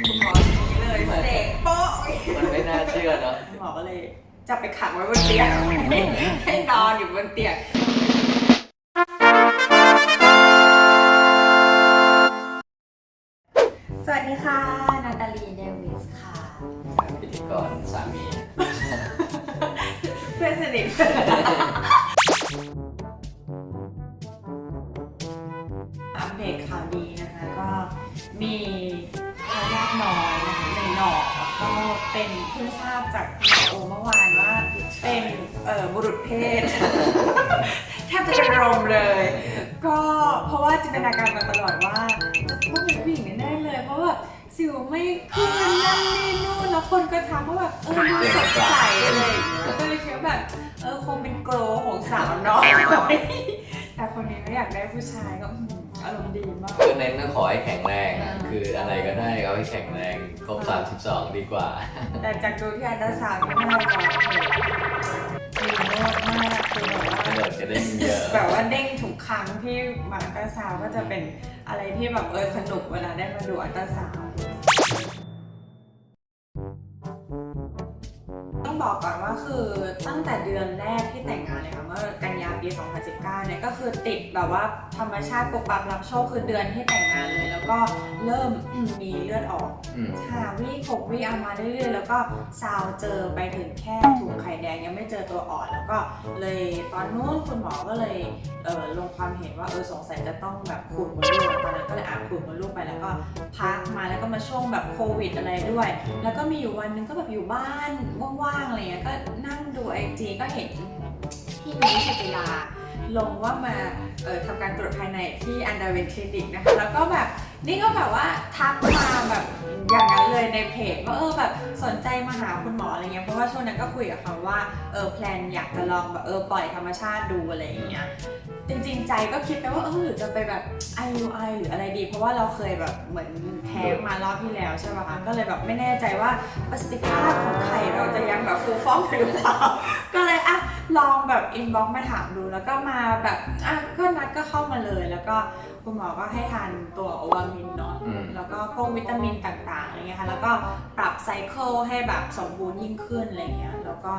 คุณหมอนี้เลยเสกโป๊ะมันไม่น่าเชื่อเนาะคุณหมอก็เลยจับไปขังไว้บนเตียงให้นอนอยู่บนเตียงสวัสดีค่ะ นาตาลีเดวิสค่ะพิธีกรสามีเพื่อนสนิทอัปเดตข่าวดีนะคะ ก็มีทายาท น้อยนะคะในหนอกก็เป็นเพิ่งทราบจากหมอโอเมื่อวานว่าเป็นเอ่อบุรุษเพศ แทบจะเป็นลมเลย ก็เพราะว่าจินตนาการมาตลอดว่าจะต้องเป็นผู้หญิงแน่ๆเลย เพราะว่าสิวไม่ขึ้นนั่นนี่นู่นแล้วคนก็ทักว่าแบบเออดูสดใสอะไรอย่างเงี้ยก็เลยคิดว่าแบบเออคงเป็นโกลของสาวน้อยแต่คนนี้ก็อยากได้ผู้ชายก็ อืมอารมณ์ดีมากคือเน้นก็ขอให้แข็งแรงอะอ่า คืออะไรก็ได้เอาให้แข็งแรงครบ 32 ดีกว่า แต่จากดูที่อันดาสาวนี่น่าจะมีโนดมากคือแบบว่ากระโดดกระเด้งเยอะ แบบว่าเด้งทุกครั้งที่มาอัลตราซาวด์ก็จะเป็นอะไรที่แบบเออสนุกเวลาได้มาดูอัลตราซาวด์ ดือนแรกที่แต่งงานเลยค่ะเมื่อกันยาปี 2019 เนี่ยก็คือติดแบบว่าธรรมชาติปุบปับรับโชคคือเดือนที่แต่งงานเลย แล้วก็เริ่มมีเลือดออกอืม ห้าวิหกวิเอามาเรื่อยๆ แล้วก็ซาวเจอไปถึงแค่ถุง เจอตัวอ่อนแล้วก็เลยตอนนู้นคุณหมอก็เลยเออลงความเห็นว่าเออสงสัยจะต้องแบบขูดมดลูกตอนนั้นก็เลยอ่านขูดมดลูกไปแล้วก็พักมาแล้วก็มาช่วงแบบโควิดอะไรด้วย แล้วก็มีอยู่วันนึงก็แบบอยู่บ้านว่างๆอะไรเงี้ยก็นั่งดูไอจีก็เห็นพี่นุ้ยสุจิลาลงว่ามาทำการตรวจภายในที่อันดาเวนคลินิกนะคะแล้วก็แบบนี่ก็แบบว่าทักมาแบบ อย่างนั้นเลยในเพจว่าเออแบบสนใจมาหาคุณหมออะไรเงี้ยเพราะว่าช่วงนั้นก็คุยกับเขาว่าเออแพลนอยากจะลองแบบเออปล่อยธรรมชาติดูอะไรอย่างเงี้ยจริงๆใจก็คิดไปว่าเออหรือจะไปแบบ IUI หรืออะไรดี เพราะว่าเราเคยแบบเหมือนแพ้มารอบที่แล้วใช่ไหมคะก็เลยแบบไม่แน่ใจว่าประสิทธิภาพของไข่เราจะยังแบบฟูฟ่องหรือเปล่าก็เลยอะลองแบบอินบ็อกมาถามดูแล้วก็มาแบบอะก็นัดก็เข้ามาเลยแล้วก็คุณหมอก็ให้ทานตัวโอวามินเนาะอืมแล้วก็ พวกวิตามินต่างๆอะไรเงี้ยค่ะแล้วก็ปรับไซเคิลให้แบบสมบูรณ์ยิ่งขึ้นอะไรเงี้ยแล้วก็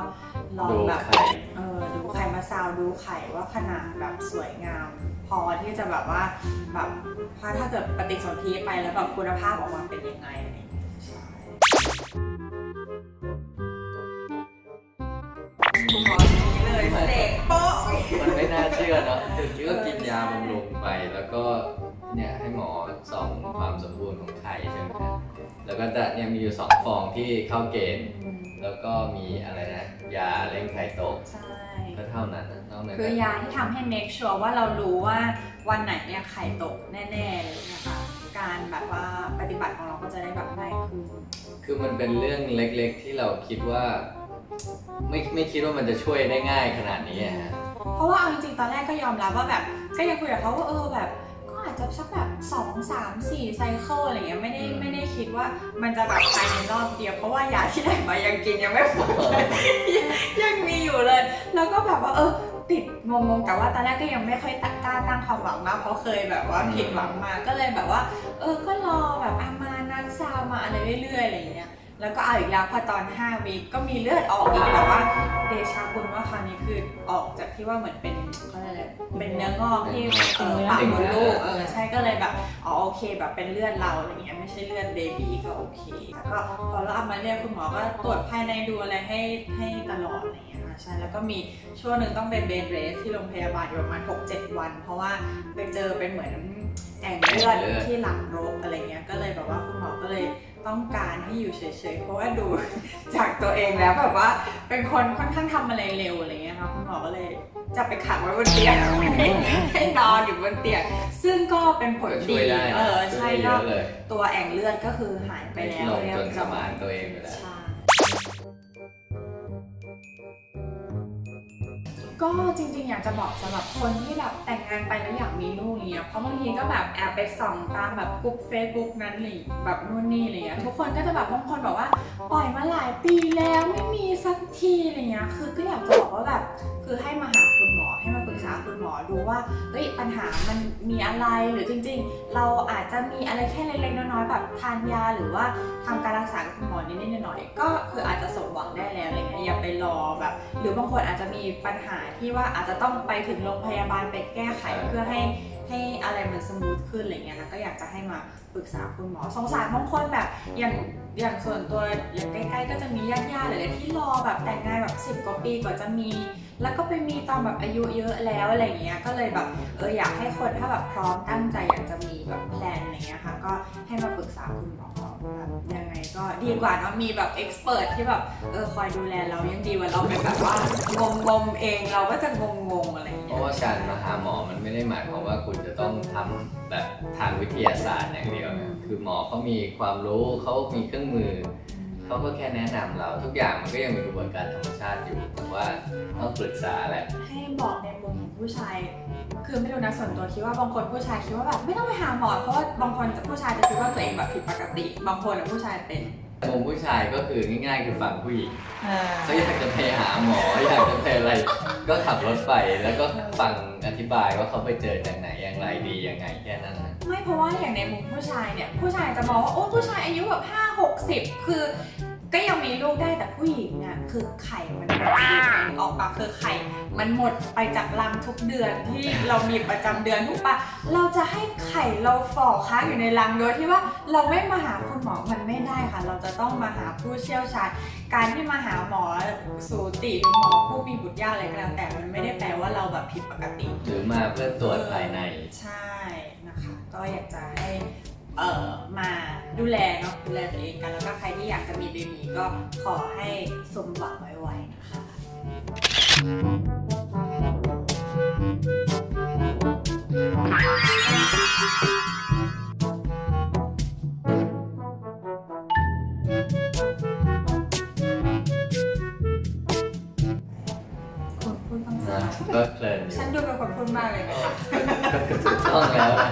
ลองดูแบบไข่ เออดูไข่มาซาวดูไข่ว่าขนาดแบบสวยงาม พอที่จะแบบว่าแบบถ้าถ้าเกิดปฏิสนธิไปแล้วแบบคุณภาพออกมาเป็นยังไงอะไรอย่างเงี้ยใช่คุณหมอนี้เลยเสกโป๊ะ มันไม่น่าเชื่อเนาะถึงก็กินยาบำรุงไปแล้วก็ เนี่ยให้หมอส่องความสมบูรณ์ของไข่ใช่ไหมครับแล้วก็แต่เนี่ยมีอยู่สองฟองที่เข้าเกณฑ์แล้วก็มีอะไรนะยาเร่งไข่ตกใช่ ก็เท่านั้นนะนอกนั้นคืก็อยาที่ทำให้ make sure ว่าเรารู้ว่าวันไหนเนี่ยไข่ตกแน่ๆเลยนะคะ การแบบว่าปฏิบัติของเราก็จะได้แบบง่ายขึ้น คือมันเป็นเรื่องเล็กๆ ที่เราคิดว่า ไม่ไม่คิดว่ามันจะช่วยได้ง่ายขนาดนี้อะฮะ เพราะว่าเอาจริงๆตอนแรกก็ยอมรับว่าแบบก็ยังคุยกับเขาว่าเออแบบก็อา จจะสักแบบ2 3 4ไซเคิลอะไรเงี้ยไม่ได้ไม่ได้คิดว่ามันจะแบบภายในรอบเดียวเพราะว่ายาที่ได้มายังกินยังไม่หมดเลยยังมีอยู่เลย แล้วก็แบบว่าเออติดงงๆแต่ว่าตอนแรกก็ยังไม่ค่อยตั้งกล้าตั้งความหวังมากเพราะเคยแบบว่าผิดหวังมาก็เลยแบบว่า เออก็รอแบบอามานัดซาวมาอะไรเรื่อยๆอะไรอย่างเงี้ยแล้วก็เอาอีกแล้วพอตอน5วีคก็มีเลือดออกอีกแต่ว่า อออกจากที่ว่าเหมือนเป็นเขาเรียกอะไรเป็นเนื้องอกที่เออปากมดลูกเออใช่ก็เลยแบบอ๋อโอเคแบบเป็นเลือดเราอะไรเงี้ยไม่ใช่เลือดเบบีก็โอเคแล้วก็พอเราเอามาเรียกคุณหมอก็ตรวจภายในดูอะไรให้ให้ตลอดอะไรเงี้ยค่ะใช่แล้วก็มีช่วงหนึ่งต้องเป็นเบดเรสที่โรงพยาบาลอยู่ประมาณ6-7 วัน เพราะว่าไปเจอเป็นเหมือนแอ่งเลือดที่หลังรกอะไรเงี้ยก็เลยแบบว่าคุณหมอก็เลย ต้องการให้อยู่เฉยๆ เพราะว่าดูจากตัวเองแล้วแบบว่าเป็นคนค่อนข้างทำอะไรเร็วอะไรเงี้ยค่ะคุณหมอก็เลยจับไปขังไว้บนเตียงให้นอนอยู่บนเตียง ซึ่งก็เป็นผลก็ช่ดีวยได้เอนะอช่วใช่ยได้เยก็อะเลยตัวแอ่งเลือดก็คือหายไปแล้วลงเรียบจนสร้อมายนตัวเองไปแล้ว ใช่ ก็จริงๆ อยากจะบอกสำหรับคนที่แบบแต่งงานไปแล้วอยากมีลูกอะไรเงี้ยเพราะบางทีก็แบบแอบไปส่องตามแบบกลุ่มเฟซบุ๊กนั้นหรือแบบนู่นนี่อะไรเงี้ยทุกคนก็จะแบบบางคนบอกว่าปล่อยมาหลายปีแล้วไม่มีสักทีอะไรเงี้ยคือก็อยากจะบอกว่าแบบคือให้มาหาคุณ อให้มาปรึกษาคุณหมอดูว่าเฮ้ยปัญหามันมีอะไรหรือจริง ๆ เราอาจจะมีอะไรแค่เล็กๆน้อยๆแบบทานยาหรือว่าทำการรักษากับคุณหมอนิดๆหน่อยๆก็คืออาจจะสมหวังได้แล้วอะไรเงี้ยอย่าไปรอแบบ หรือบางคนอาจจะมีปัญหาที่ว่าอาจจะต้องไปถึงโรงพยาบาลไปแก้ไขเพื่อให้ให้อะไร สมูทขึ้นอะไรเงี้ยนะก็อยากจะให้มาปรึกษาคุณหมอสงสารบางคนแบบอย่างอย่างส่วนตัวอย่างใกล้ๆ ก็จะมีญาติๆหรืออะไรที่รอแบบแต่งงานแบบสิบ10 กว่าปีกว่าจะมี แล้วก็ไปมีตอนแบบอายุเยอะแล้วอะไรเงี้ยก็เลยแบบเอออยากให้คนถ้าแบบพร้อมตั้งใจอยากจะมีแบบแพลนอะไรเงี้ยค่ะก็ให้มาปรึกษาคุณหมอแบบยังไงก็ดีกว่าเนาะมีแบบเอ็กซ์เพรสที่แบบเออคอยดูแลเรายังดีกว่าเราเป็นแบบว่างงงๆเองเราก็จะงงงๆอะไร เพเงี้ราะยว่าการมาหาหมอมันไม่ได้หมายความว่าคุณจะต้องทำแบบทางวิทยาศาสตร์อย่างเดียวนะคือหมอเขามีความรู้เขามีเครื่องมือ เขาก็แค่แนะนำเราทุกอย่างมันก็ยังมีกระบวนการธรรมชาติอยู่แต่ว่าต้องปรึกษาแหละ ให้บอกในมุมของผู้ชาย คือไม่รู้นะส่วนตัวคิดว่าบางคนผู้ชายคิดว่าแบบไม่ต้องไปหาหมอเพราะว่าบางคนผู้ชายจะคิดว่าตัวเองแบบผิดปกติ บางคนอะผู้ชายเป็น มุมผู้ชายก็คือง่าย ๆ คือฝั่งผู้หญิงเขาอยากจะไปหาหมออยากจะไปอะไร ก็ขับรถไปแล้วก็ฟังอธิบายว่าเขาไปเจอจากไหนอย่างไรดียังไงแค่นั้นนะไม่เพราะว่าอย่างในมุมผู้ชายเนี่ย ผู้ชายจะมองว่าโอ้ผู้ชายอายุแบบห้าหกสิบคือ ก็ยังมีลูกได้แต่ผู้หญิงอะคือไข่มัน หมดอยู่ในออกปากคือไข่ มันหมดไปจากรังทุกเดือนที่เรามีประจำเดือนถูกปะเราจะให้ไข่เราฝ่อค้างอยู่ในรังโดยที่ว่าเราไม่มาหาคุณหมอมันไม่ได้ค่ะ เราจะต้องมาหาผู้เชี่ยวชาญ การที่มาหาหมอสูติหรือหมอผู้มีบุตรยากอะไรก็แล้วแต่มันไม่ได้แปลว่าเราแบบผิดปกติหรือมาเพื่อตรวจภายในใช่นะคะ ก็อยากจะให้เอ่อมาดูแลเนาะดูแลตัวเองกันแล้วก็ใครที่อยากจะมีเบบีก็ขอให้สมหวังไวๆนะคะ คุณพูดบ้างสินะคะก็เพลินอยู่ฉันดูเป็นคนพูดมากเลยนะคะ ก็ถูกต้องแล้วนะ